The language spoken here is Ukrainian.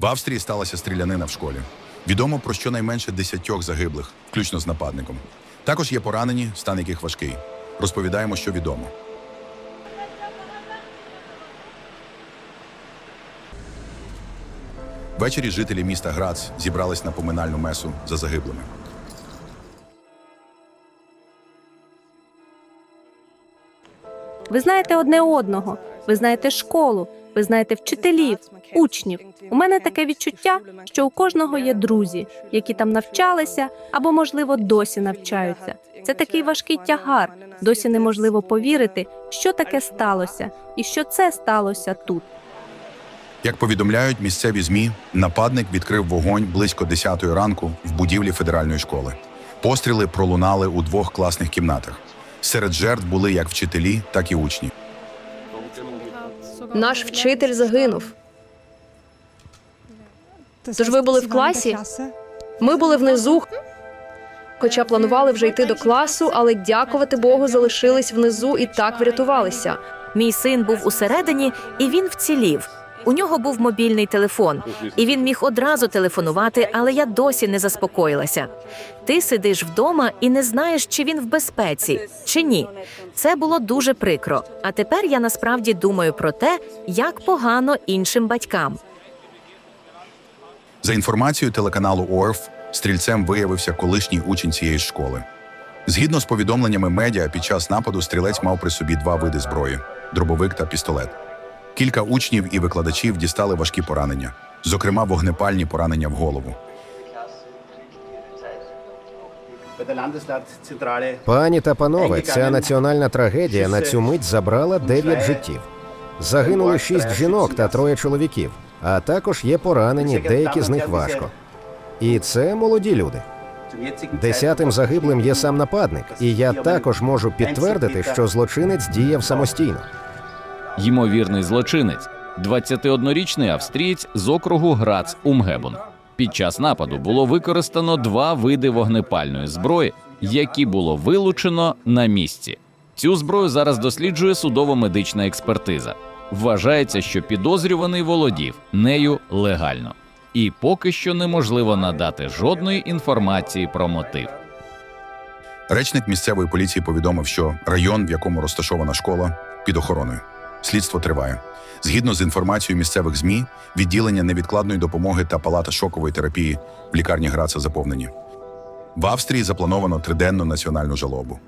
В Австрії сталася стрілянина в школі. Відомо про щонайменше десятьох загиблих, включно з нападником. Також є поранені, стан яких важкий. Розповідаємо, що відомо. Ввечері жителі міста Грац зібрались на поминальну месу за загиблими. Ви знаєте одне одного, ви знаєте школу, ви знаєте вчителів, учнів. У мене таке відчуття, що у кожного є друзі, які там навчалися або, можливо, досі навчаються. Це такий важкий тягар. Досі неможливо повірити, що таке сталося, і що це сталося тут. Як повідомляють місцеві ЗМІ, нападник відкрив вогонь близько 10 ранку в будівлі федеральної школи. Постріли пролунали у двох класних кімнатах. Серед жертв були як вчителі, так і учні. Наш вчитель загинув. Тож ви були в класі? Ми були внизу, хоча планували вже йти до класу, але дякувати Богу, залишились внизу і так врятувалися. Мій син був усередині, і він вцілів. У нього був мобільний телефон, і він міг одразу телефонувати, але я досі не заспокоїлася. Ти сидиш вдома і не знаєш, чи він в безпеці, чи ні. Це було дуже прикро. А тепер я насправді думаю про те, як погано іншим батькам. За інформацією телеканалу ОРФ, стрільцем виявився колишній учень цієї школи. Згідно з повідомленнями медіа, під час нападу стрілець мав при собі два види зброї дробовик та пістолет. Кілька учнів і викладачів дістали важкі поранення, зокрема вогнепальні поранення в голову. Пані та панове, ця національна трагедія на цю мить забрала дев'ять життів. Загинули шість жінок та троє чоловіків, а також є поранені, деякі з них важко. І це молоді люди. Десятим загиблим є сам нападник, і я також можу підтвердити, що злочинець діяв самостійно. Ймовірний злочинець 21-річний австрієць з округу Грац Умгебон. Під час нападу було використано два види вогнепальної зброї, які було вилучено на місці. Цю зброю зараз досліджує судово-медична експертиза. Вважається, що підозрюваний володів нею легально, і поки що неможливо надати жодної інформації про мотив. Речник місцевої поліції повідомив, що район, в якому розташована школа, під охороною. Слідство триває. Згідно з інформацією місцевих ЗМІ, відділення невідкладної допомоги та палата шокової терапії в лікарні Граца заповнені. В Австрії заплановано триденну національну жалобу.